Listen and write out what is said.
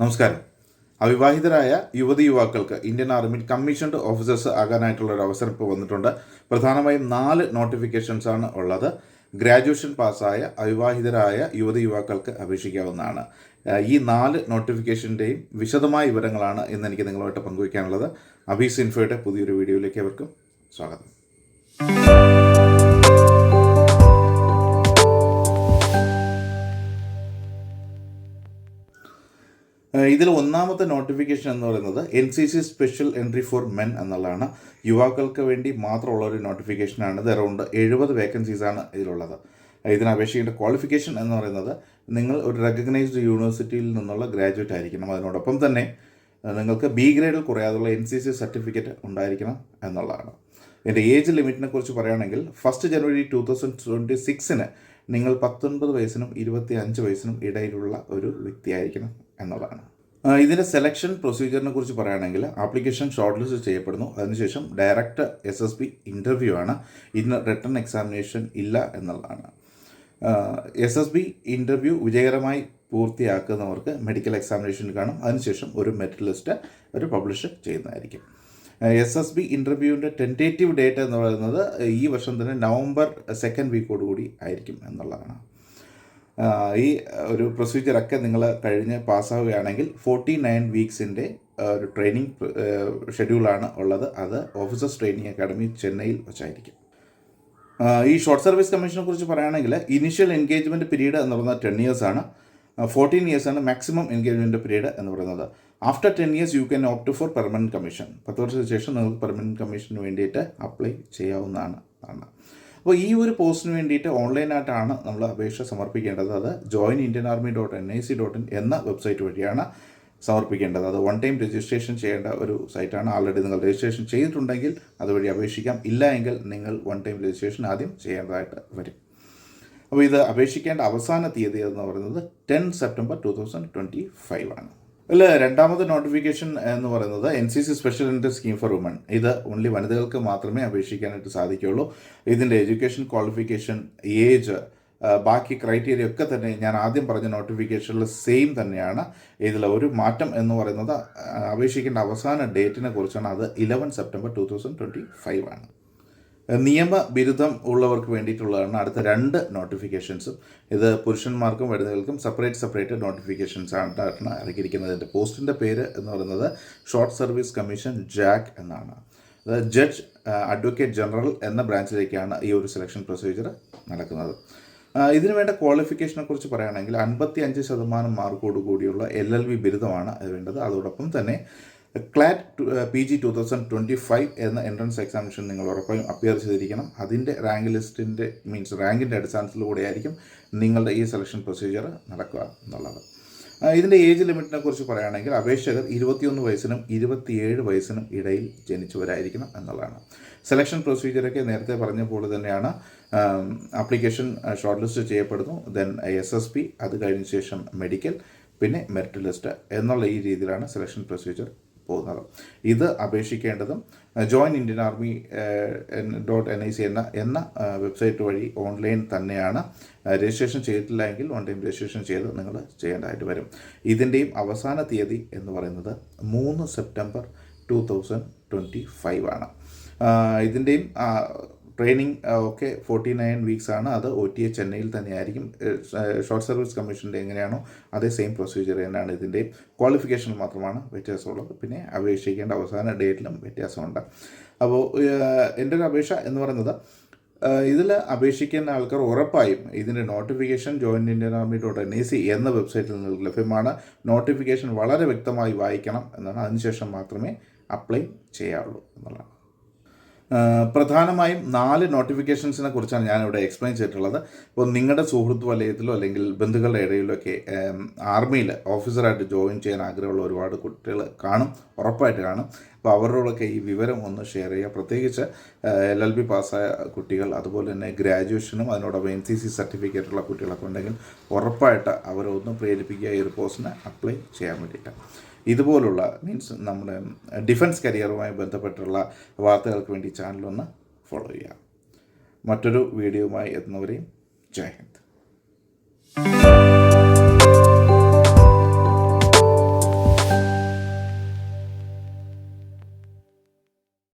നമസ്കാരം. അവിവാഹിതരായ യുവതി യുവാക്കൾക്ക് ഇന്ത്യൻ ആർമിയിൽ കമ്മീഷൻഡ് ഓഫീസേഴ്സ് ആകാനായിട്ടുള്ള ഒരു അവസരം ഇപ്പോൾ വന്നിട്ടുണ്ട്. പ്രധാനമായും നാല് നോട്ടിഫിക്കേഷൻസ് ആണ് ഉള്ളത്. ഗ്രാജുവേഷൻ പാസ്സായ അവിവാഹിതരായ യുവതി യുവാക്കൾക്ക് അപേക്ഷിക്കാവുന്നതാണ്. ഈ നാല് നോട്ടിഫിക്കേഷന്റെയും വിശദമായ വിവരങ്ങളാണ് ഇന്ന് എനിക്ക് നിങ്ങളുമായിട്ട് പങ്കുവയ്ക്കാനുള്ളത്. അബീസ് ഇൻഫോയുടെ പുതിയൊരു വീഡിയോയിലേക്ക് അവർക്കും സ്വാഗതം. ഇതിൽ ഒന്നാമത്തെ നോട്ടിഫിക്കേഷൻ എന്ന് പറയുന്നത് N C C special entry for men എന്നുള്ളതാണ്. യുവാക്കൾക്ക് വേണ്ടി മാത്രമുള്ള ഒരു നോട്ടിഫിക്കേഷനാണ് ഇത് അറൗണ്ട് എഴുപത് വേക്കൻസീസാണ് ഇതിലുള്ളത്. ഇതിന് അപേക്ഷിക്കേണ്ട ക്വാളിഫിക്കേഷൻ എന്ന് പറയുന്നത് നിങ്ങൾ ഒരു റെക്കഗ്നൈസ്ഡ് യൂണിവേഴ്സിറ്റിയിൽ നിന്നുള്ള ഗ്രാജുവേറ്റ് ആയിരിക്കണം. അതിനോടൊപ്പം തന്നെ നിങ്ങൾക്ക് ബി ഗ്രേഡിൽ കുറയാതുള്ള എൻ സി സി സർട്ടിഫിക്കറ്റ് ഉണ്ടായിരിക്കണം എന്നുള്ളതാണ്. എന്റെ ഏജ് ലിമിറ്റിനെ കുറിച്ച് പറയുകയാണെങ്കിൽ first January two thousand twenty സിക്സിന് നിങ്ങൾ പത്തൊൻപത് വയസ്സിനും ഇരുപത്തി അഞ്ച് വയസ്സിനും ഇടയിലുള്ള ഒരു വ്യക്തിയായിരിക്കണം എന്നുള്ളതാണ്. ആ, ഇതിന്റെ സെലക്ഷൻ പ്രൊസീജിയറിനെ കുറിച്ച് പറയുകയാണെങ്കിൽ ആപ്ലിക്കേഷൻ ഷോർട്ട് ലിസ്റ്റ് ചെയ്യപ്പെടുന്നു. അതിനുശേഷം direct S S B interview ആണ്. ഇന്ന് റിട്ടേൺ എക്സാമിനേഷൻ ഇല്ല എന്നുള്ളതാണ്. എസ് എസ് ബി ഇന്റർവ്യൂ വിജയകരമായി പൂർത്തിയാക്കുന്നവർക്ക് മെഡിക്കൽ എക്സാമിനേഷൻ കാണും. അതിനുശേഷം ഒരു മെറിറ്റ് ലിസ്റ്റ് ഒരു പബ്ലിഷ് ചെയ്യുന്നതായിരിക്കും. എസ് എസ് ബി ഇന്റർവ്യൂവിന്റെ ടെന്റേറ്റീവ് ഡേറ്റ് എന്ന് പറയുന്നത് ഈ വർഷം തന്നെ നവംബർ സെക്കൻഡ് വീക്കോട് കൂടി ആയിരിക്കും എന്നുള്ളതാണ്. ഈ ഒരു പ്രൊസീജിയറൊക്കെ നിങ്ങൾ കഴിഞ്ഞ് പാസ്സാവുകയാണെങ്കിൽ ഫോർട്ടി നയൻ വീക്സിന്റെ ഒരു ട്രെയിനിങ് ഷെഡ്യൂളാണ് ഉള്ളത്. അത് ഓഫീസേഴ്സ് ട്രെയിനിങ് അക്കാഡമി ചെന്നൈയിൽ വെച്ചായിരിക്കും. ഈ ഷോർട്ട് സർവീസ് കമ്മീഷനെ കുറിച്ച് പറയുകയാണെങ്കിൽ ഇനിഷ്യൽ എൻഗേജ്മെന്റ് പീരീഡ് എന്ന് പറഞ്ഞാൽ ടെൻ ഇയേഴ്സാണ് ഫോർട്ടീൻ ഇയേഴ്സ് ആണ് മാക്സിമം എൻഗേജ്മെന്റ് പീരീഡ് എന്ന് പറയുന്നത്. After ten years you can opt for permanent commission പത്ത് വർഷത്തിന് ശേഷം നിങ്ങൾക്ക് പെർമനന്റ് കമ്മീഷന് വേണ്ടിയിട്ട് അപ്ലൈ ചെയ്യാവുന്നതാണ്. ആണ്. അപ്പോൾ ഈ ഒരു പോസ്റ്റിന് വേണ്ടിയിട്ട് ഓൺലൈനായിട്ടാണ് നമ്മൾ അപേക്ഷ സമർപ്പിക്കേണ്ടത്. അത് join Indian army dot N I C dot in എന്ന വെബ്സൈറ്റ് വഴിയാണ് സമർപ്പിക്കേണ്ടത്. അത് വൺ ടൈം രജിസ്ട്രേഷൻ ചെയ്യേണ്ട ഒരു സൈറ്റാണ് ആൾറെഡി നിങ്ങൾ രജിസ്ട്രേഷൻ ചെയ്തിട്ടുണ്ടെങ്കിൽ അതുവഴി അപേക്ഷിക്കാം. ഇല്ല എങ്കിൽ നിങ്ങൾ വൺ ടൈം രജിസ്ട്രേഷൻ ആദ്യം ചെയ്യേണ്ടതായിട്ട് വരും. അപ്പോൾ ഇത് അപേക്ഷിക്കേണ്ട അവസാന തീയതി എന്ന് പറയുന്നത് ten September two thousand twenty five ആണ്. അല്ല രണ്ടാമത്തെ നോട്ടിഫിക്കേഷൻ എന്ന് പറയുന്നത് N C C special entry scheme for women ഇത് ഓൺലി വനിതകൾക്ക് മാത്രമേ അപേക്ഷിക്കാനായിട്ട് സാധിക്കുകയുള്ളൂ. ഇതിന്റെ എഡ്യൂക്കേഷൻ ക്വാളിഫിക്കേഷൻ ഏജ് ബാക്കി ക്രൈറ്റീരിയ ഒക്കെ തന്നെ ഞാൻ ആദ്യം പറഞ്ഞ നോട്ടിഫിക്കേഷനിൽ സെയിം തന്നെയാണ്. ഇതിൽ ഒരു മാറ്റം എന്ന് പറയുന്നത് അപേക്ഷിക്കേണ്ട അവസാന ഡേറ്റിനെ കുറിച്ചാണ്. അത് eleven September two thousand twenty five ആണ്. നിയമ ബിരുദം ഉള്ളവർക്ക് വേണ്ടിയിട്ടുള്ളതാണ് അടുത്ത രണ്ട് നോട്ടിഫിക്കേഷൻസും ഇത് പുരുഷന്മാർക്കും വനിതകൾക്കും സെപ്പറേറ്റ് സെപ്പറേറ്റ് നോട്ടിഫിക്കേഷൻസ് ആയിട്ടാണ് ഇറക്കിയിരിക്കുന്നത്. എന്റെ പോസ്റ്റിന്റെ പേര് എന്ന് പറയുന്നത് ഷോർട്ട് സർവീസ് കമ്മീഷൻ ജാക്ക് എന്നാണ്. ജഡ്ജ് അഡ്വക്കേറ്റ് ജനറൽ എന്ന ബ്രാഞ്ചിലേക്കാണ് ഈ ഒരു സെലക്ഷൻ പ്രൊസീജിയർ നടക്കുന്നത്. ഇതിനു വേണ്ട ക്വാളിഫിക്കേഷനെ കുറിച്ച് പറയുകയാണെങ്കിൽ അൻപത്തി അഞ്ച് ശതമാനം മാർക്കോട് കൂടിയുള്ള എൽ എൽ ബി ബിരുദമാണ് വേണ്ടത്. അതോടൊപ്പം തന്നെ CLAT P G two thousand twenty five എന്ന എൻട്രൻസ് എക്സാമിനേഷൻ നിങ്ങൾ ഉറപ്പായും അപ്പിയർ ചെയ്തിരിക്കണം. അതിന്റെ റാങ്ക് ലിസ്റ്റിന്റെ മീൻസ് റാങ്കിന്റെ അടിസ്ഥാനത്തിലൂടെ ആയിരിക്കും നിങ്ങളുടെ ഈ സെലക്ഷൻ പ്രൊസീജിയർ നടക്കുക എന്നുള്ളത്. ഇതിന്റെ ഏജ് ലിമിറ്റിനെ കുറിച്ച് പറയുകയാണെങ്കിൽ അപേക്ഷകർ ഇരുപത്തിയൊന്ന് വയസ്സിനും ഇരുപത്തിയേഴ് വയസ്സിനും ഇടയിൽ ജനിച്ചവരായിരിക്കണം എന്നുള്ളതാണ്. സെലക്ഷൻ പ്രൊസീജിയറൊക്കെ നേരത്തെ പറഞ്ഞ പോലെ തന്നെയാണ് ആപ്ലിക്കേഷൻ ഷോർട്ട് ലിസ്റ്റ് ചെയ്യപ്പെടുന്നു ദെൻ എസ് എസ് പി അത് കഴിഞ്ഞ ശേഷം മെഡിക്കൽ പിന്നെ മെറിറ്റ് ലിസ്റ്റ് എന്നുള്ള ഈ രീതിയിലാണ് സെലക്ഷൻ പ്രൊസീജിയർ പോകുന്നത് ഇത് അപേക്ഷിക്കേണ്ടതും join Indian army dot N I C എന്ന എന്ന വെബ്സൈറ്റ് വഴി ഓൺലൈൻ തന്നെയാണ് രജിസ്ട്രേഷൻ ചെയ്തിട്ടില്ല എങ്കിൽ ടൈം രജിസ്ട്രേഷൻ ചെയ്ത് നിങ്ങൾ ചെയ്യേണ്ടതായിട്ട് വരും. ഇതിന്റെയും അവസാന തീയതി എന്ന് പറയുന്നത് മൂന്ന് September two thousand twenty five ആണ് ഇതിന്റെയും ട്രെയിനിങ് ഒക്കെ ഫോർട്ടി നയൻ വീക്സ് ആണ്. അത് ഒ ടി എ ചെന്നൈയിൽ തന്നെയായിരിക്കും. ഷോർട്ട് സർവീസ് കമ്മീഷന്റെ എങ്ങനെയാണോ അതേ സെയിം പ്രൊസീജിയർ തന്നെയാണ് ഇതിന്റെയും ക്വാളിഫിക്കേഷൻ മാത്രമാണ് വ്യത്യാസമുള്ളത്. പിന്നെ അപേക്ഷിക്കേണ്ട അവസാന ഡേറ്റിലും വ്യത്യാസമുണ്ട്. അപ്പോൾ എന്റെ ഒരു അപേക്ഷ എന്ന് പറയുന്നത് ഇതിൽ അപേക്ഷിക്കുന്ന ആൾക്കാർ ഉറപ്പായും ഇതിന്റെ notification join Indian army dot N I C എന്ന വെബ്സൈറ്റിൽ നിന്ന് ലഭ്യമാണ്. നോട്ടിഫിക്കേഷൻ വളരെ വ്യക്തമായി വായിക്കണം എന്നാണ്. അതിനുശേഷം മാത്രമേ അപ്ലൈ ചെയ്യാവുള്ളൂ എന്നുള്ളതാണ്. പ്രധാനമായും നാല് നോട്ടിഫിക്കേഷൻസിനെ കുറിച്ചാണ് ഞാനിവിടെ എക്സ്പ്ലെയിൻ ചെയ്തിട്ടുള്ളത്. ഇപ്പോൾ നിങ്ങളുടെ സുഹൃത്ത് വലയത്തിലോ അല്ലെങ്കിൽ ബന്ധുക്കളുടെ ഇടയിലോ ഒക്കെ ആർമിയിൽ ഓഫീസറായിട്ട് ജോയിൻ ചെയ്യാൻ ആഗ്രഹമുള്ള ഒരുപാട് കുട്ടികൾ കാണും ഉറപ്പായിട്ട് കാണും. അപ്പോൾ അവരോടൊക്കെ ഈ വിവരം ഒന്ന് ഷെയർ ചെയ്യുക. പ്രത്യേകിച്ച് എൽ എൽ ബി പാസ്സായ കുട്ടികൾ അതുപോലെ തന്നെ ഗ്രാജുവേഷനും അതിനോടൊപ്പം എൻ സി സി സർട്ടിഫിക്കറ്റുള്ള കുട്ടികളൊക്കെ ഉണ്ടെങ്കിൽ ഉറപ്പായിട്ട് അവരെ ഒന്ന് പ്രേരിപ്പിക്കുക. ഈ പോസ്റ്റിന് അപ്ലൈ ചെയ്യാൻ വേണ്ടിയിട്ട്. ഇതുപോലുള്ള മീൻസ് നമ്മുടെ ഡിഫൻസ് കരിയറുമായി ബന്ധപ്പെട്ടുള്ള വാർത്തകൾക്ക് വേണ്ടി ചാനലൊന്ന് ഫോളോ ചെയ്യുക. മറ്റൊരു വീഡിയോയുമായി എത്തുന്നവരെയും ജയ് ഹിന്ദ്.